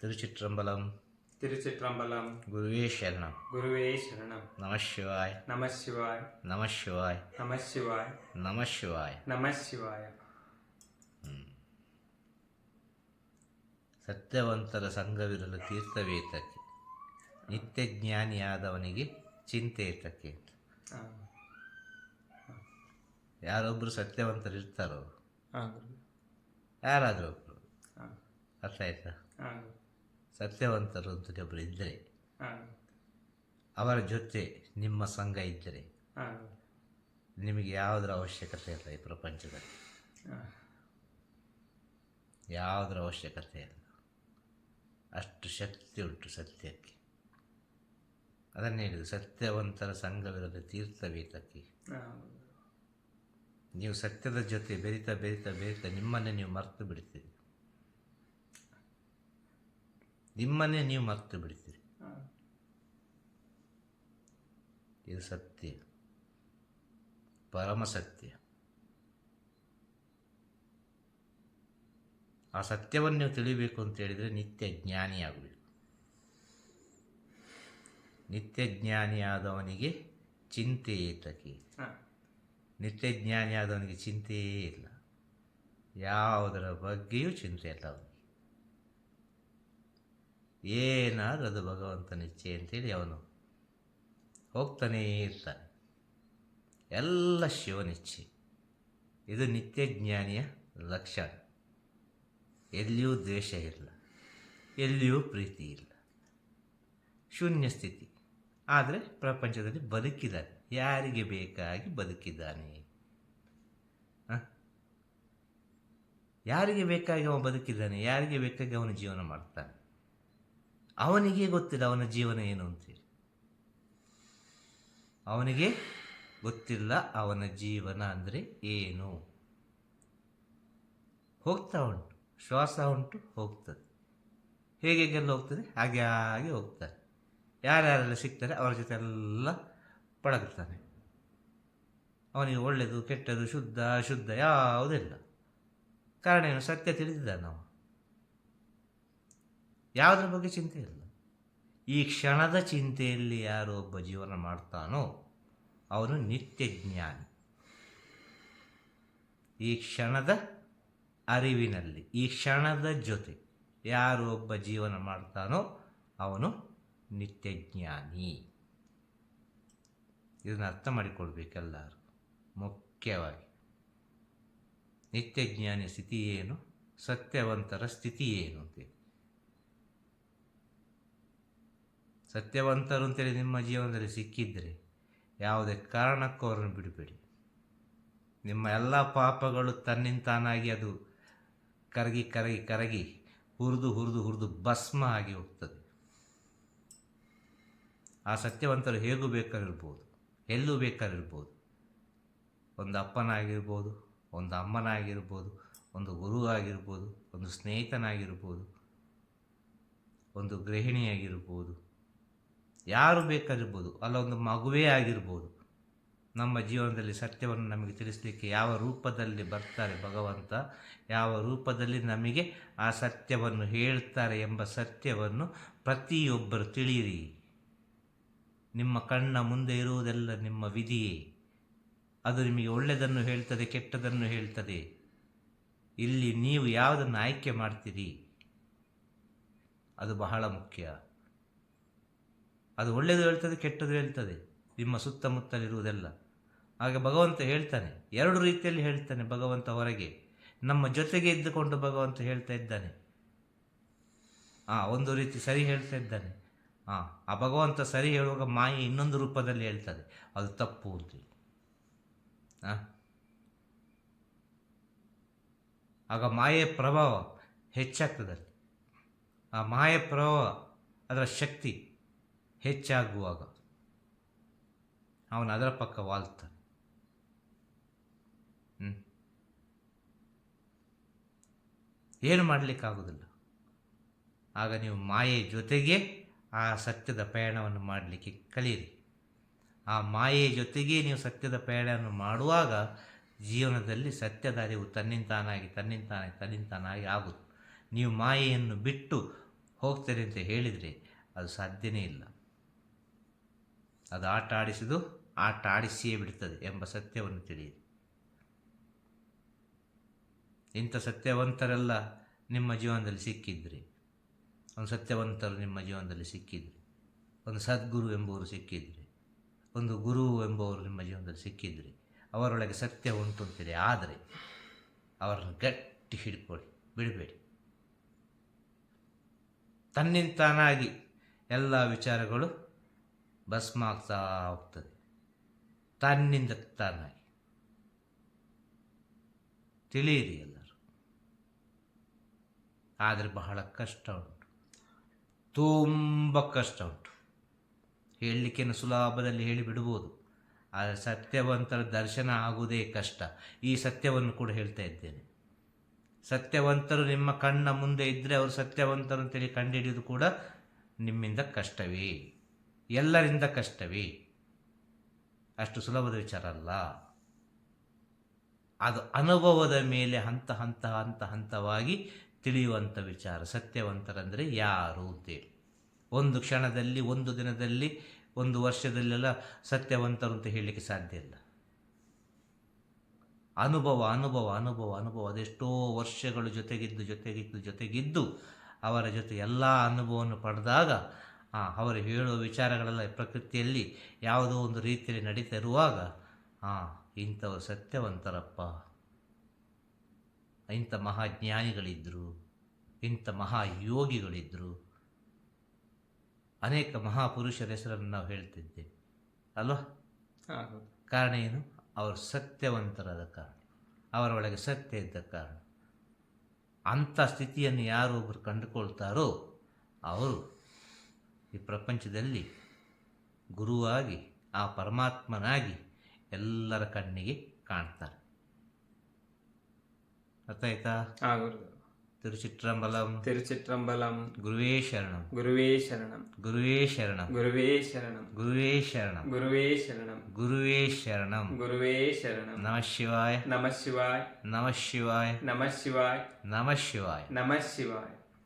திருச்சிற்றம்பலம் திருச்சிற்றம்பலம் குருவே சரணம் குருவே சரணம் நமசிவாய் நமசிவாய் நமசிவாய் நமசிவாய் நமசிவாய் நமசிவாய ಸತ್ಯವಂತರ ಸಂಘವಿರಲು ತೀರ್ಥವೇತಕ್ಕೆ ನಿತ್ಯ ಜ್ಞಾನಿಯಾದವನಿಗೆ ಚಿಂತೆ ಏತಕ್ಕೆ ಯಾರೊಬ್ಬರು ಸತ್ಯವಂತರು ಇರ್ತಾರೋ ಯಾರಾದರೂ ಒಬ್ಬರು ಅರ್ಥ ಆಯ್ತಾ ಸತ್ಯವಂತರು ಅಂತ ಒಬ್ಬರು ಇದ್ದರೆ ಅವರ ಜೊತೆ ನಿಮ್ಮ ಸಂಘ ಇದ್ದರೆ ನಿಮಗೆ ಯಾವುದರ ಅವಶ್ಯಕತೆ ಇಲ್ಲ ಈ ಪ್ರಪಂಚದಲ್ಲಿ. ಯಾವುದರ ಅವಶ್ಯಕತೆ ಇಲ್ಲ. ಅಷ್ಟು ಶಕ್ತಿ ಉಂಟು ಸತ್ಯಕ್ಕೆ. ಅದನ್ನು ಹೇಳಿದ್ರು ಸತ್ಯವಂತರ ಸಂಘವಿರಲು ತೀರ್ಥವೀತಕ್ಕೆ. ನೀವು ಸತ್ಯದ ಜೊತೆ ಬೆರಿತಾ ಬೆರಿತಾ ಬೆರಿತಾ ನಿಮ್ಮನ್ನೇ ನೀವು ಮರೆತು ಬಿಡ್ತೀರಿ. ನಿಮ್ಮನ್ನೇ ನೀವು ಮರೆತು ಬಿಡ್ತೀರಿ. ಇದು ಸತ್ಯ. ಪರಮ ಸತ್ಯ. ಆ ಸತ್ಯವನ್ನು ನೀವು ತಿಳಿಬೇಕು ಅಂತ ಹೇಳಿದರೆ ನಿತ್ಯ ಜ್ಞಾನಿಯಾಗಬೇಕು ನಿತ್ಯ ಜ್ಞಾನಿಯಾದವನಿಗೆ ಚಿಂತೆ ಏತಕ್ಕೆ ಹಾ. ನಿತ್ಯ ಜ್ಞಾನಿಯಾದವನಿಗೆ ಚಿಂತೆಯೇ ಇಲ್ಲ. ಯಾವುದರ ಬಗ್ಗೆಯೂ ಚಿಂತೆ ಇಲ್ಲ ಅವನಿಗೆ ಏನಾದರೂ ಅದು ಭಗವಂತನ ಇಚ್ಛೆ ಅಂತೇಳಿ ಅವನು ಹೋಗ್ತಾನೇ ಇರ್ತಾನೆ. ಎಲ್ಲ ಶಿವನಿಚ್ಛೆ ಇದು ನಿತ್ಯ ಜ್ಞಾನಿಯ ಲಕ್ಷಣ. ಎಲ್ಲಿಯೂ ದ್ವೇಷ ಇಲ್ಲ. ಎಲ್ಲಿಯೂ ಪ್ರೀತಿ ಇಲ್ಲ. ಶೂನ್ಯ ಸ್ಥಿತಿ. ಆದರೆ ಪ್ರಪಂಚದಲ್ಲಿ ಬದುಕಿದ್ದಾನೆ. ಯಾರಿಗೆ ಬೇಕಾಗಿ ಬದುಕಿದ್ದಾನೆ? ಯಾರಿಗೆ ಬೇಕಾಗಿ ಅವನು ಬದುಕಿದ್ದಾನೆ? ಯಾರಿಗೆ ಬೇಕಾಗಿ ಅವನು ಜೀವನ ಮಾಡ್ತಾನೆ? ಅವನಿಗೆ ಗೊತ್ತಿಲ್ಲ ಅವನ ಜೀವನ ಏನು ಅಂತೇಳಿ ಅವನಿಗೆ ಗೊತ್ತಿಲ್ಲ ಅವನ ಜೀವನ ಅಂದರೆ ಏನು? ಹೋಗ್ತಾ ಉಂಟು, ಶ್ವಾಸ ಉಂಟು, ಹೋಗ್ತದೆ. ಹೇಗೆ ಗೆಲ್ಲ ಹೋಗ್ತದೆ? ಹಾಗೆ ಹಾಗೆ ಹೋಗ್ತಾರೆ ಯಾರ್ಯಾರೆಲ್ಲ ಸಿಗ್ತಾರೆ ಅವರ ಜೊತೆ ಎಲ್ಲ ಪಳಗ್ತಾನೆ. ಅವನಿಗೆ ಒಳ್ಳೆಯದು ಕೆಟ್ಟದು, ಶುದ್ಧ, ಅಶುದ್ಧ ಯಾವುದಿಲ್ಲ ಕಾರಣ ಏನು? ಸತ್ಯ ತಿಳಿದಿದ್ದಾನೆ ನಾವು ಯಾವುದ್ರ ಬಗ್ಗೆ ಚಿಂತೆ ಇಲ್ಲ. ಈ ಕ್ಷಣದ ಚಿಂತೆಯಲ್ಲಿ ಯಾರು ಒಬ್ಬ ಜೀವನ ಮಾಡ್ತಾನೋ ಅವನು ನಿತ್ಯ ಜ್ಞಾನಿ ಈ ಕ್ಷಣದ ಅರಿವಿನಲ್ಲಿ, ಈ ಕ್ಷಣದ ಜೊತೆ ಯಾರು ಒಬ್ಬ ಜೀವನ ಮಾಡ್ತಾನೋ ಅವನು ನಿತ್ಯ ಜ್ಞಾನಿ ಇದನ್ನು ಅರ್ಥ ಮಾಡಿಕೊಳ್ಬೇಕೆಲ್ಲರೂ. ಮುಖ್ಯವಾಗಿ ನಿತ್ಯಜ್ಞಾನಿ ಸ್ಥಿತಿ ಏನು? ಸತ್ಯವಂತರ ಸ್ಥಿತಿ ಏನು ಅಂತೇಳಿ ಸತ್ಯವಂತರು ಅಂತೇಳಿ ನಿಮ್ಮ ಜೀವನದಲ್ಲಿ ಸಿಕ್ಕಿದ್ದರೆ ಯಾವುದೇ ಕಾರಣಕ್ಕೂ ಅವರನ್ನು ಬಿಡಬೇಡಿ. ನಿಮ್ಮ ಎಲ್ಲ ಪಾಪಗಳು ತನ್ನಿಂತಾನಾಗಿ ಅದು ಕರಗಿ ಕರಗಿ ಕರಗಿ ಹುರಿದು ಹುರಿದು ಹುರಿದು ಭಸ್ಮ ಆಗಿ ಹೋಗ್ತದೆ. ಆ ಸತ್ಯವಂತರು ಹೇಗೂ ಬೇಕಾಗಿರ್ಬೋದು, ಎಲ್ಲೂ ಬೇಕಾಗಿರ್ಬೋದು. ಒಂದು ಅಪ್ಪನಾಗಿರ್ಬೋದು, ಒಂದು ಅಮ್ಮನಾಗಿರ್ಬೋದು, ಒಂದು ಗುರು ಆಗಿರ್ಬೋದು, ಒಂದು ಸ್ನೇಹಿತನಾಗಿರ್ಬೋದು, ಒಂದು ಗೃಹಿಣಿಯಾಗಿರ್ಬೋದು ಯಾರು ಬೇಕಾಗಿರ್ಬೋದು, ಅಲ್ಲ ಒಂದು ಮಗುವೇ ಆಗಿರ್ಬೋದು, ನಮ್ಮ ಜೀವನದಲ್ಲಿ ಸತ್ಯವನ್ನು ನಮಗೆ ತಿಳಿಸಲಿಕ್ಕೆ ಯಾವ ರೂಪದಲ್ಲಿ ಬರ್ತಾರೆ ಭಗವಂತ, ಯಾವ ರೂಪದಲ್ಲಿ ನಮಗೆ ಆ ಸತ್ಯವನ್ನು ಹೇಳ್ತಾರೆ ಎಂಬ ಸತ್ಯವನ್ನು ಪ್ರತಿಯೊಬ್ಬರು ತಿಳಿಯಿರಿ. ನಿಮ್ಮ ಕಣ್ಣ ಮುಂದೆ ಇರುವುದೆಲ್ಲ ನಿಮ್ಮ ವಿಧಿಯೇ. ಅದು ನಿಮಗೆ ಒಳ್ಳೆಯದನ್ನು ಹೇಳ್ತದೆ, ಕೆಟ್ಟದನ್ನು ಹೇಳ್ತದೆ. ಇಲ್ಲಿ ನೀವು ಯಾವುದನ್ನು ಆಯ್ಕೆ ಮಾಡ್ತೀರಿ? ಅದು ಬಹಳ ಮುಖ್ಯ. ಅದು ಒಳ್ಳೆಯದು ಹೇಳ್ತದೆ, ಕೆಟ್ಟದು ಹೇಳ್ತದೆ. ನಿಮ್ಮ ಸುತ್ತಮುತ್ತಲಿರುವುದೆಲ್ಲ. ಹಾಗೆ ಭಗವಂತ ಹೇಳ್ತಾನೆ, ಎರಡು ರೀತಿಯಲ್ಲಿ ಹೇಳ್ತಾನೆ ಭಗವಂತ ಹೊರಗೆ. ನಮ್ಮ ಜೊತೆಗೆ ಇದ್ದುಕೊಂಡು ಭಗವಂತ ಹೇಳ್ತಾ ಇದ್ದಾನೆ. ಆ, ಒಂದು ರೀತಿ ಸರಿ ಹೇಳ್ತಾ ಇದ್ದಾನೆ. ಆ ಆ ಭಗವಂತ ಸರಿ ಹೇಳುವಾಗ ಮಾಯೆ ಇನ್ನೊಂದು ರೂಪದಲ್ಲಿ ಹೇಳ್ತದೆ. ಅದು ತಪ್ಪು ಅಂತೇಳಿ ಆ? ಆಗ ಮಾಯೆ ಪ್ರಭಾವ ಹೆಚ್ಚಾಗ್ತದೆ. ಆ ಮಾಯೆ ಪ್ರಭಾವ, ಅದರ ಶಕ್ತಿ ಹೆಚ್ಚಾಗುವಾಗ ಅವನು ಅದರ ಪಕ್ಕ ವಾಲ್ತಾನೆ. ಏನು ಮಾಡಲಿಕ್ಕಾಗೋದಿಲ್ಲ. ಆಗ ನೀವು ಮಾಯೆ ಜೊತೆಗೆ ಆ ಸತ್ಯದ ಪ್ರಯಾಣವನ್ನು ಮಾಡಲಿಕ್ಕೆ ಕಲಿಯಿರಿ. ಆ ಮಾಯೆ ಜೊತೆಗೆ ನೀವು ಸತ್ಯದ ಪ್ರಯಾಣವನ್ನು ಮಾಡುವಾಗ ಜೀವನದಲ್ಲಿ ಸತ್ಯದ ಅರಿವು ತನ್ನಿಂತಾನಾಗಿ ತನ್ನಿಂತಾನಾಗಿ ತನ್ನಿಂತಾನಾಗಿ ಆಗುತ್ತೆ ನೀವು ಮಾಯೆಯನ್ನು ಬಿಟ್ಟು ಹೋಗ್ತೀರಿ ಅಂತ ಹೇಳಿದರೆ ಅದು ಸಾಧ್ಯನೇ ಇಲ್ಲ. ಅದು ಆಟ ಆಡಿಸಿದು ಆಟ ಆಡಿಸಿಯೇ ಬಿಡುತ್ತದೆ ಎಂಬ ಸತ್ಯವನ್ನು ತಿಳಿಯಿರಿ. ಇಂಥ ಸತ್ಯವಂತರೆಲ್ಲ ನಿಮ್ಮ ಜೀವನದಲ್ಲಿ ಸಿಕ್ಕಿದ್ರಿ. ಒಂದು ಸತ್ಯವಂತರು ನಿಮ್ಮ ಜೀವನದಲ್ಲಿ ಸಿಕ್ಕಿದ್ರಿ. ಒಂದು ಸದ್ಗುರು ಎಂಬುವರು ಸಿಕ್ಕಿದ್ರಿ. ಒಂದು ಗುರು ಎಂಬುವರು ನಿಮ್ಮ ಜೀವನದಲ್ಲಿ ಸಿಕ್ಕಿದ್ರಿ. ಅವರೊಳಗೆ ಸತ್ಯ ಉಂಟು ಅಂತೇಳಿ ಆದರೆ ಅವರನ್ನು ಗಟ್ಟಿ ಹಿಡ್ಕೊಳ್ಳಿ, ಬಿಡಬೇಡಿ. ತನ್ನಿಂತಾನಾಗಿ ಎಲ್ಲ ವಿಚಾರಗಳು ಭಸ್ಮ ಆಗ್ತಾ ಹೋಗ್ತದೆ. ತನ್ನಿಂದ ತಾನಾಗಿ ತಿಳಿಯಿರಿ ಎಲ್ಲರೂ. ಆದರೆ ಬಹಳ ಕಷ್ಟ ಉಂಟು. ತುಂಬ ಕಷ್ಟ ಉಂಟು. ಹೇಳಲಿಕ್ಕೇನು ಸುಲಭದಲ್ಲಿ ಹೇಳಿಬಿಡ್ಬೋದು. ಆದರೆ ಸತ್ಯವಂತರ ದರ್ಶನ ಆಗುವುದೇ ಕಷ್ಟ. ಈ ಸತ್ಯವನ್ನು ಕೂಡ ಹೇಳ್ತಾ ಇದ್ದೇನೆ. ಸತ್ಯವಂತರು ನಿಮ್ಮ ಕಣ್ಣ ಮುಂದೆ ಇದ್ದರೆ ಅವರು ಸತ್ಯವಂತರು ಅಂತೇಳಿ ಕಂಡುಹಿಡಿಯೋದು ಕೂಡ ನಿಮ್ಮಿಂದ ಕಷ್ಟವೇ. ಎಲ್ಲರಿಂದ ಕಷ್ಟವೇ? ಅಷ್ಟು ಸುಲಭದ ವಿಚಾರ ಅಲ್ಲ. ಅದು ಅನುಭವದ ಮೇಲೆ ಹಂತ ಹಂತ ಹಂತ ಹಂತವಾಗಿ ತಿಳಿಯುವಂಥ ವಿಚಾರ, ಸತ್ಯವಂತರಂದರೆ ಯಾರು ಅಂತೇಳಿ ಒಂದು ಕ್ಷಣದಲ್ಲಿ, ಒಂದು ದಿನದಲ್ಲಿ, ಒಂದು ವರ್ಷದಲ್ಲೆಲ್ಲ ಸತ್ಯವಂತರು ಅಂತ ಹೇಳಲಿಕ್ಕೆ ಸಾಧ್ಯ ಇಲ್ಲ. ಅನುಭವ ಅನುಭವ ಅನುಭವ ಅನುಭವ, ಅದೆಷ್ಟೋ ವರ್ಷಗಳು ಜೊತೆಗಿದ್ದು ಜೊತೆಗಿದ್ದು ಜೊತೆಗಿದ್ದು ಅವರ ಜೊತೆ ಎಲ್ಲ ಅನುಭವವನ್ನು ಪಡೆದಾಗ ಅವರು ಹೇಳುವ ವಿಚಾರಗಳೆಲ್ಲ ಪ್ರಕೃತಿಯಲ್ಲಿ ಯಾವುದೋ ಒಂದು ರೀತಿಯಲ್ಲಿ ನಡೀತಾ ಇರುವಾಗ ಹಾಂ ಇಂಥವರು ಸತ್ಯವಂತರಪ್ಪ. ಇಂಥ ಮಹಾಜ್ಞಾನಿಗಳಿದ್ದರು ಇಂಥ ಮಹಾಯೋಗಿಗಳಿದ್ದರು ಅನೇಕ ಮಹಾಪುರುಷರ ಹೆಸರನ್ನು ನಾವು ಹೇಳ್ತಿದ್ದೇವೆ ಅಲ್ವಾ? ಕಾರಣ ಏನು? ಅವರು ಸತ್ಯವಂತರಾದ ಕಾರಣ. ಅವರೊಳಗೆ ಸತ್ಯ ಇದ್ದ ಕಾರಣ. ಅಂಥ ಸ್ಥಿತಿಯನ್ನು ಯಾರು ಒಬ್ಬರು ಕಂಡುಕೊಳ್ತಾರೋ ಅವರು ಈ ಪ್ರಪಂಚದಲ್ಲಿ ಗುರುವಾಗಿ ಆ ಪರಮಾತ್ಮನಾಗಿ ಎಲ್ಲರ ಕಣ್ಣಿಗೆ ಕಾಣ್ತಾರೆ. ಅರ್ಥ ಆಯ್ತಾ ತಿರುಚಿತ್ರಂಬಲಂ ತಿರುಚಿಟ್ರಂಬಲಂ. ತಿರುಚಿಟ್ರಂಬಲಂ. ಗುರುವೇ ಶರಣಂ. ಗುರುವೇ ಶರಣಂ. ಗುರುವೇ ಶರಣಂ. ಗುರುವೇ ಶರಣಂ. ಗುರುವೇ ಶರಣಂ. ಗುರುವೇ ಶರಣಂ. ಗುರುವೇ ಶರಣಂ. ಗುರುವೇ ಶರಣಂ. ನಮಃ ಶಿವಾಯ. ನಮಃ ಶಿವಾಯ. ನಮಃ ಶಿವಾಯ. ನಮಃ ಶಿವಾಯ. ನಮಃ ಶಿವಾಯ. ನಮಃ ಶಿವಾಯ.